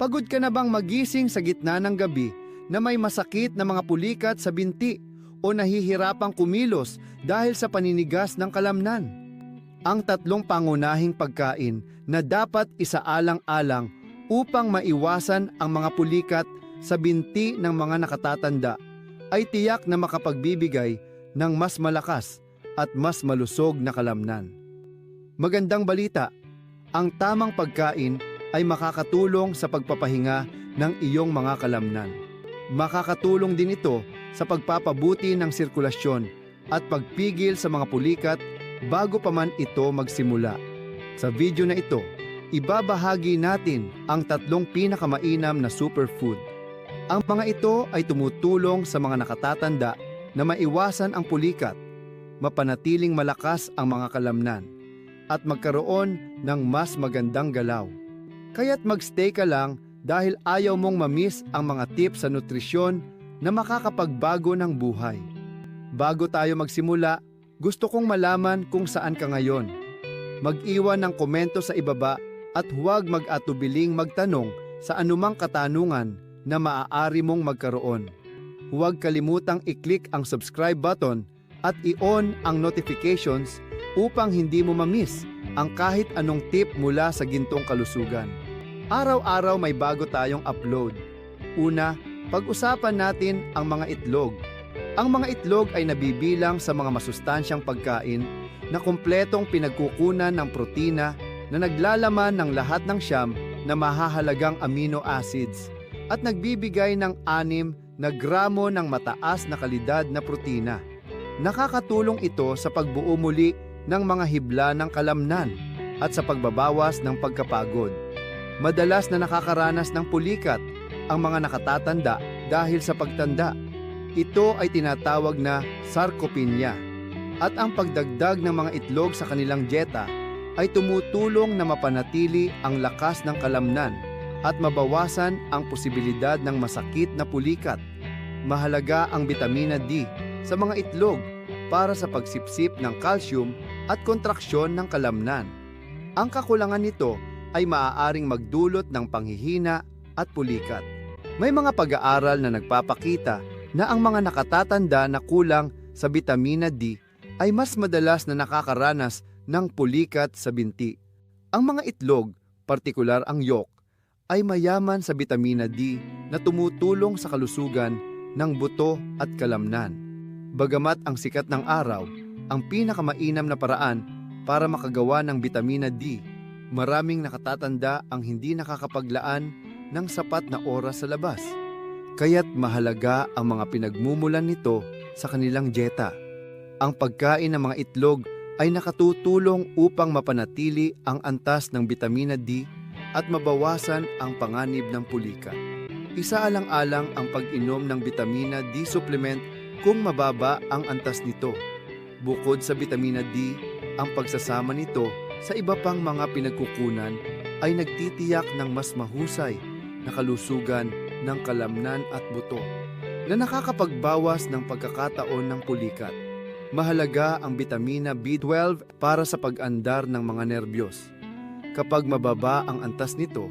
Pagod ka na bang magising sa gitna ng gabi na may masakit na mga pulikat sa binti o nahihirapang kumilos dahil sa paninigas ng kalamnan? Ang tatlong pangunahing pagkain na dapat isaalang-alang upang maiwasan ang mga pulikat sa binti ng mga nakatatanda ay tiyak na makapagbibigay ng mas malakas at mas malusog na kalamnan. Magandang balita, ang tamang pagkain ay makakatulong sa pagpapahinga ng iyong mga kalamnan. Makakatulong din ito sa pagpapabuti ng sirkulasyon at pagpigil sa mga pulikat bago pa man ito magsimula. Sa video na ito, ibabahagi natin ang tatlong pinakamainam na superfood. Ang mga ito ay tumutulong sa mga nakatatanda na maiwasan ang pulikat, mapanatiling malakas ang mga kalamnan, at magkaroon ng mas magandang galaw. Kaya't magstay ka lang dahil ayaw mong mamiss ang mga tips sa nutrisyon na makakapagbago ng buhay. Bago tayo magsimula, gusto kong malaman kung saan ka ngayon. Mag-iwan ng komento sa ibaba at huwag mag-atubiling magtanong sa anumang katanungan na maaari mong magkaroon. Huwag kalimutang i-click ang subscribe button at i-on ang notifications upang hindi mo mamiss ang kahit anong tip mula sa gintong kalusugan. Araw-araw may bago tayong upload. Una, pag-usapan natin ang mga itlog. Ang mga itlog ay nabibilang sa mga masustansyang pagkain na kumpletong pinagkukunan ng protina na naglalaman ng lahat ng siyam na mahahalagang amino acids at nagbibigay ng anim na gramo ng mataas na kalidad na protina. Nakakatulong ito sa pagbuo muli ng mga hibla ng kalamnan at sa pagbabawas ng pagkapagod. Madalas na nakakaranas ng pulikat ang mga nakatatanda dahil sa pagtanda. Ito ay tinatawag na sarcopenia. At ang pagdagdag ng mga itlog sa kanilang dieta ay tumutulong na mapanatili ang lakas ng kalamnan at mabawasan ang posibilidad ng masakit na pulikat. Mahalaga ang vitamina D sa mga itlog para sa pagsipsip ng calcium at kontraksyon ng kalamnan. Ang kakulangan nito ay maaaring magdulot ng panghihina at pulikat. May mga pag-aaral na nagpapakita na ang mga nakatatanda na kulang sa vitamina D ay mas madalas na nakakaranas ng pulikat sa binti. Ang mga itlog, partikular ang yolk, ay mayaman sa vitamina D na tumutulong sa kalusugan ng buto at kalamnan. Bagamat ang sikat ng araw, ang pinakamainam na paraan para makagawa ng vitamina D, maraming nakatatanda ang hindi nakakapaglaan ng sapat na oras sa labas. Kaya't mahalaga ang mga pinagmumulan nito sa kanilang dieta. Ang pagkain ng mga itlog ay nakatutulong upang mapanatili ang antas ng vitamina D at mabawasan ang panganib ng pulikat. Isaalang-alang ang pag-inom ng vitamina D supplement kung mababa ang antas nito. Bukod sa vitamina D, ang pagsasama nito sa iba pang mga pinagkukunan ay nagtitiyak ng mas mahusay na kalusugan ng kalamnan at buto na nakakapagbawas ng pagkakataon ng pulikat. Mahalaga ang vitamina B12 para sa pag-andar ng mga nerbiyos. Kapag mababa ang antas nito,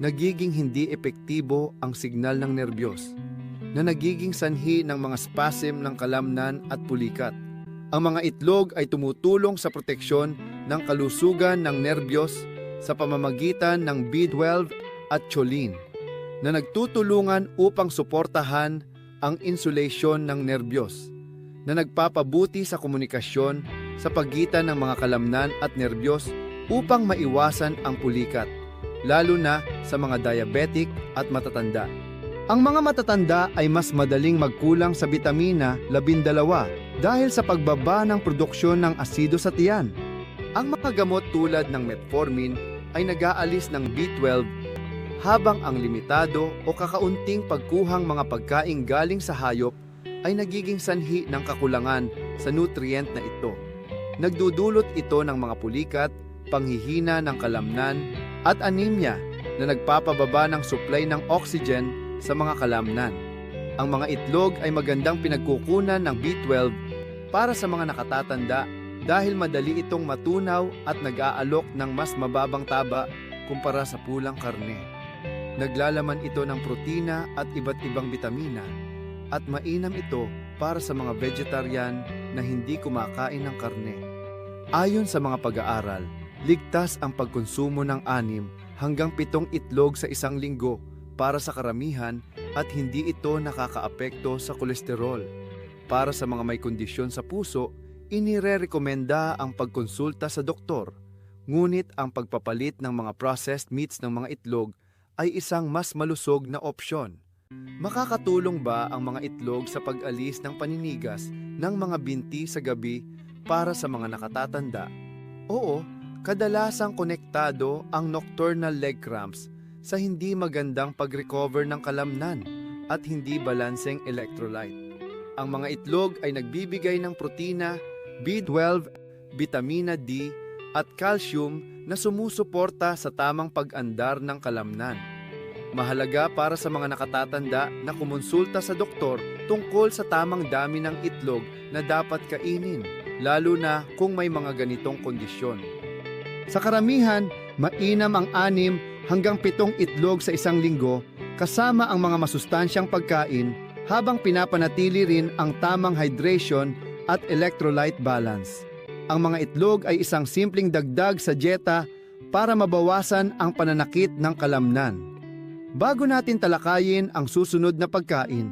nagiging hindi epektibo ang signal ng nerbiyos na nagiging sanhi ng mga spasm ng kalamnan at pulikat. Ang mga itlog ay tumutulong sa proteksyon ng kalusugan ng nerbiyos sa pamamagitan ng B12 at choline na nagtutulungan upang suportahan ang insulation ng nerbiyos na nagpapabuti sa komunikasyon sa pagitan ng mga kalamnan at nerbiyos upang maiwasan ang pulikat, lalo na sa mga diabetic at matatanda. Ang mga matatanda ay mas madaling magkulang sa bitamina 12 dahil sa pagbaba ng produksyon ng asido sa tiyan. Ang mga gamot tulad ng metformin ay nag-aalis ng B12 habang ang limitado o kakaunting pagkuhang mga pagkain galing sa hayop ay nagiging sanhi ng kakulangan sa nutrient na ito. Nagdudulot ito ng mga pulikat, panghihina ng kalamnan at anemia na nagpapababa ng supply ng oxygen sa mga kalamnan. Ang mga itlog ay magandang pinagkukunan ng B12 para sa mga nakatatanda dahil madali itong matunaw at nag-aalok ng mas mababang taba kumpara sa pulang karne. Naglalaman ito ng protina at iba't ibang bitamina at mainam ito para sa mga vegetarian na hindi kumakain ng karne. Ayon sa mga pag-aaral, ligtas ang pagkonsumo ng anim hanggang pitong itlog sa isang linggo para sa karamihan at hindi ito nakakaapekto sa kolesterol. Para sa mga may kondisyon sa puso, inire-rekomenda ang pagkonsulta sa doktor. Ngunit ang pagpapalit ng mga processed meats ng mga itlog ay isang mas malusog na opsyon. Makakatulong ba ang mga itlog sa pag-alis ng paninigas ng mga binti sa gabi para sa mga nakatatanda? Oo, kadalasang konektado ang nocturnal leg cramps sa hindi magandang pag-recover ng kalamnan at hindi balanseng electrolyte. Ang mga itlog ay nagbibigay ng protina, B12, vitamina D at calcium na sumusuporta sa tamang pag-andar ng kalamnan. Mahalaga para sa mga nakatatanda na kumonsulta sa doktor tungkol sa tamang dami ng itlog na dapat kainin, lalo na kung may mga ganitong kondisyon. Sa karamihan, mainam ang anim hanggang pitong itlog sa isang linggo kasama ang mga masustansyang pagkain habang pinapanatili rin ang tamang hydration at electrolyte balance. Ang mga itlog ay isang simpleng dagdag sa dieta para mabawasan ang pananakit ng kalamnan. Bago natin talakayin ang susunod na pagkain,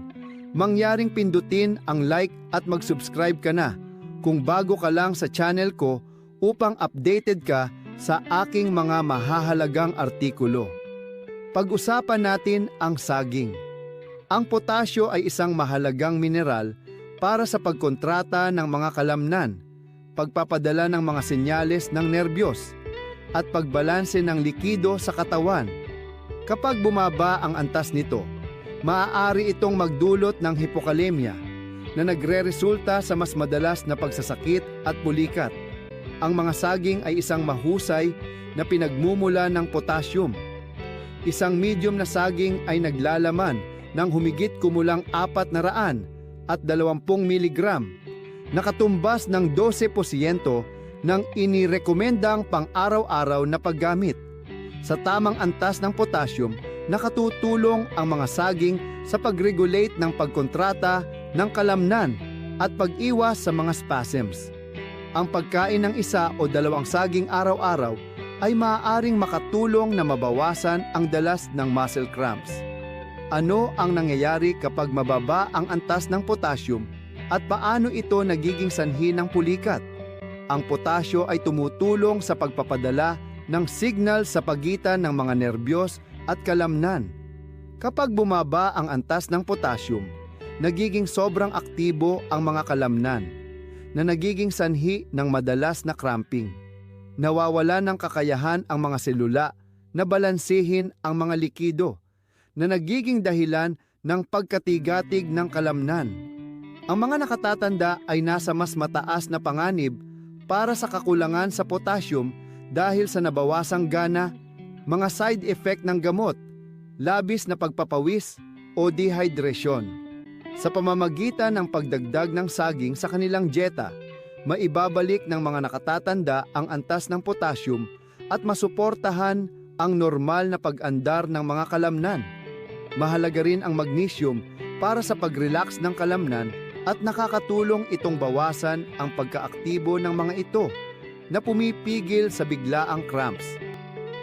mangyaring pindutin ang like at mag-subscribe ka na kung bago ka lang sa channel ko upang updated ka sa aking mga mahahalagang artikulo. Pag-usapan natin ang saging. Ang potasyo ay isang mahalagang mineral para sa pagkontrata ng mga kalamnan, pagpapadala ng mga senyales ng nerbiyos, at pagbalanse ng likido sa katawan. Kapag bumaba ang antas nito, maaari itong magdulot ng hipokalemia na nagre-resulta sa mas madalas na pagsasakit at pulikat. Ang mga saging ay isang mahusay na pinagmumula ng potassium. Isang medium na saging ay naglalaman ng humigit kumulang 400 at 20 mg, nakatumbas ng 12% ng inirekomendang pang-araw-araw na paggamit. Sa tamang antas ng potassium, nakatutulong ang mga saging sa pag-regulate ng pagkontrata ng kalamnan at pag-iwas sa mga spasms. Ang pagkain ng isa o dalawang saging araw-araw ay maaaring makatulong na mabawasan ang dalas ng muscle cramps. Ano ang nangyayari kapag mababa ang antas ng potassium at paano ito nagiging sanhi ng pulikat? Ang potasyo ay tumutulong sa pagpapadala ng signal sa pagitan ng mga nerbiyos at kalamnan. Kapag bumaba ang antas ng potassium, nagiging sobrang aktibo ang mga kalamnan na nagiging sanhi ng madalas na cramping. Nawawala ng kakayahan ang mga selula na balansehin ang mga likido na nagiging dahilan ng pagkatigatig ng kalamnan. Ang mga nakatatanda ay nasa mas mataas na panganib para sa kakulangan sa potassium dahil sa nabawasang gana, mga side effect ng gamot, labis na pagpapawis o dehydration. Sa pamamagitan ng pagdagdag ng saging sa kanilang dieta, maibabalik ng mga nakatatanda ang antas ng potassium at masuportahan ang normal na pag-andar ng mga kalamnan. Mahalaga rin ang magnesium para sa pag-relax ng kalamnan at nakakatulong itong bawasan ang pagkaaktibo ng mga ito na pumipigil sa biglaang cramps.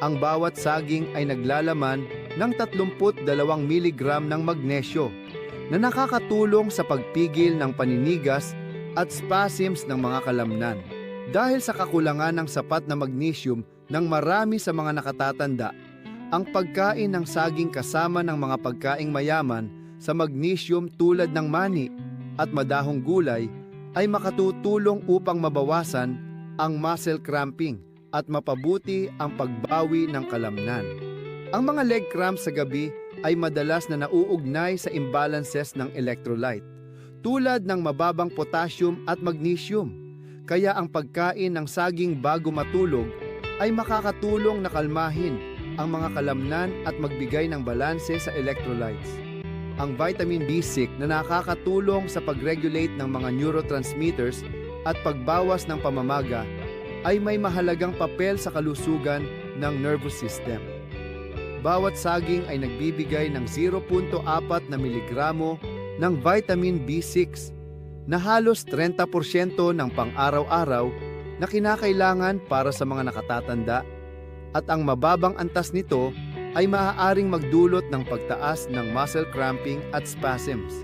Ang bawat saging ay naglalaman ng 32 mg ng magnesyo na nakakatulong sa pagpigil ng paninigas at spasms ng mga kalamnan. Dahil sa kakulangan ng sapat na magnesium ng marami sa mga nakatatanda, ang pagkain ng saging kasama ng mga pagkaing mayaman sa magnesium tulad ng mani at madahong gulay ay makatutulong upang mabawasan ang muscle cramping at mapabuti ang pagbawi ng kalamnan. Ang mga leg cramps sa gabi ay madalas na nauugnay sa imbalances ng electrolyte tulad ng mababang potassium at magnesium. Kaya ang pagkain ng saging bago matulog ay makakatulong na kalmahin ang mga kalamnan at magbigay ng balanse sa electrolytes. Ang vitamin B6 na nakakatulong sa pag-regulate ng mga neurotransmitters at pagbawas ng pamamaga ay may mahalagang papel sa kalusugan ng nervous system. bawat saging ay nagbibigay ng 0.4 na miligramo ng vitamin B6 na halos 30% ng pang-araw-araw na kinakailangan para sa mga nakatatanda at ang mababang antas nito ay maaaring magdulot ng pagtaas ng muscle cramping at spasms.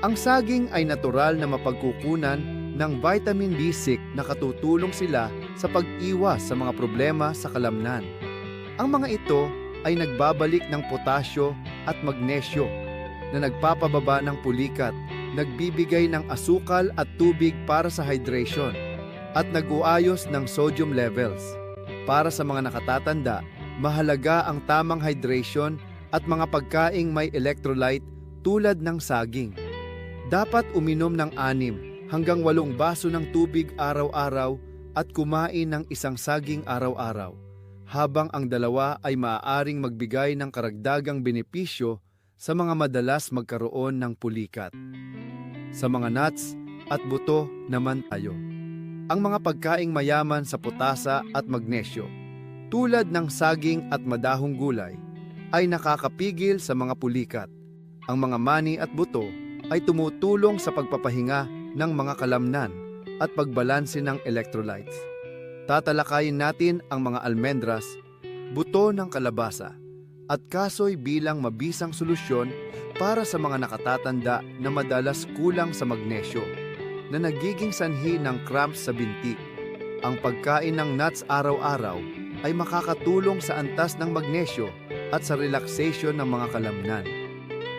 Ang saging ay natural na mapagkukunan ng vitamin B6 na katutulong sila sa pag-iwas sa mga problema sa kalamnan. Ang mga ito ay nagbabalik ng potasyo at magnesyo na nagpapababa ng pulikat, nagbibigay ng asukal at tubig para sa hydration, at nag-uayos ng sodium levels. Para sa mga nakatatanda, mahalaga ang tamang hydration at mga pagkaing may electrolyte tulad ng saging. Dapat uminom ng anim hanggang walong baso ng tubig araw-araw at kumain ng isang saging araw-araw, habang ang dalawa ay maaaring magbigay ng karagdagang benepisyo sa mga madalas magkaroon ng pulikat. Sa mga nuts at buto naman tayo. Ang mga pagkaing mayaman sa potasa at magnesyo, tulad ng saging at madahong gulay, ay nakakapigil sa mga pulikat. Ang mga mani at buto ay tumutulong sa pagpapahinga ng mga kalamnan at pagbalanse ng electrolytes. Tatalakayin natin ang mga almendras, buto ng kalabasa, at kasoy bilang mabisang solusyon para sa mga nakatatanda na madalas kulang sa magnesyo na nagiging sanhi ng cramps sa binti. Ang pagkain ng nuts araw-araw ay makakatulong sa antas ng magnesyo at sa relaxation ng mga kalamnan.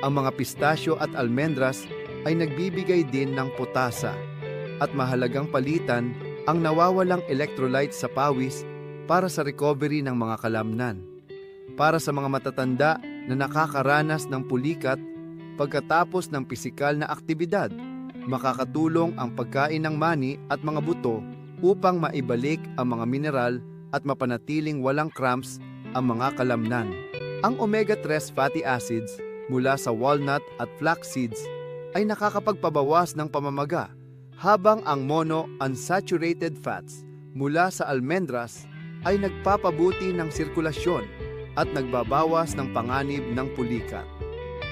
Ang mga pistasyo at almendras ay nagbibigay din ng potasa at mahalagang palitan ang nawawalang electrolytes sa pawis para sa recovery ng mga kalamnan. Para sa mga matatanda na nakakaranas ng pulikat pagkatapos ng pisikal na aktibidad, makakatulong ang pagkain ng mani at mga buto upang maibalik ang mga mineral at mapanatiling walang cramps ang mga kalamnan. Ang omega-3 fatty acids mula sa walnut at flax seeds ay nakakapagpabawas ng pamamaga habang ang mono-unsaturated fats mula sa almendras ay nagpapabuti ng sirkulasyon at nagbabawas ng panganib ng pulikat.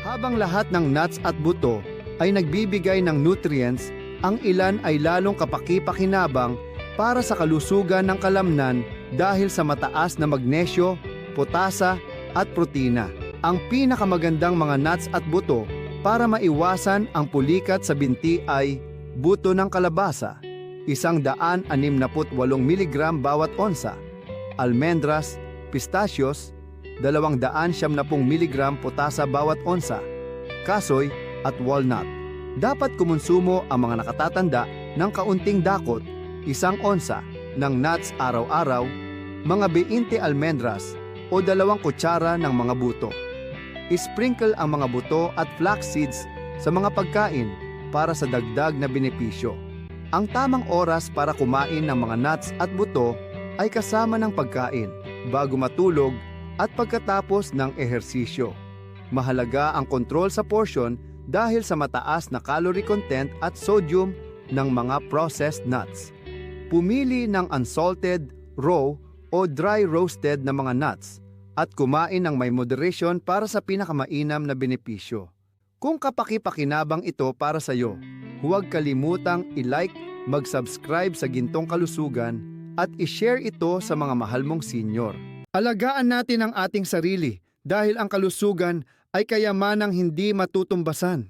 Habang lahat ng nuts at buto ay nagbibigay ng nutrients, ang ilan ay lalong kapaki-pakinabang para sa kalusugan ng kalamnan dahil sa mataas na magnesyo, potasa at protina. Ang pinakamagandang mga nuts at buto para maiwasan ang pulikat sa binti ay buto ng kalabasa, isang daan anim miligram bawat onsa, almendras, pistachios, dalawang daan miligram potasa bawat onsa, kasoy at walnut. Dapat kumonsumo ang mga nakatatanda ng kaunting dakot, isang onsa ng nuts araw-araw, mga 20 almendras o dalawang kutsara ng mga buto. Isprinkle ang mga buto at flax seeds sa mga pagkain para sa dagdag na benepisyo. Ang tamang oras para kumain ng mga nuts at buto ay kasama ng pagkain, bago matulog at pagkatapos ng ehersisyo. Mahalaga ang kontrol sa portion dahil sa mataas na calorie content at sodium ng mga processed nuts. Pumili ng unsalted, raw o dry roasted na mga nuts at kumain ng may moderation para sa pinakamainam na benepisyo. Kung kapaki-pakinabang ito para sa iyo, huwag kalimutang i-like, mag-subscribe sa Gintong Kalusugan at i-share ito sa mga mahal mong senior. Alagaan natin ang ating sarili dahil ang kalusugan ay kayamanang hindi matutumbasan.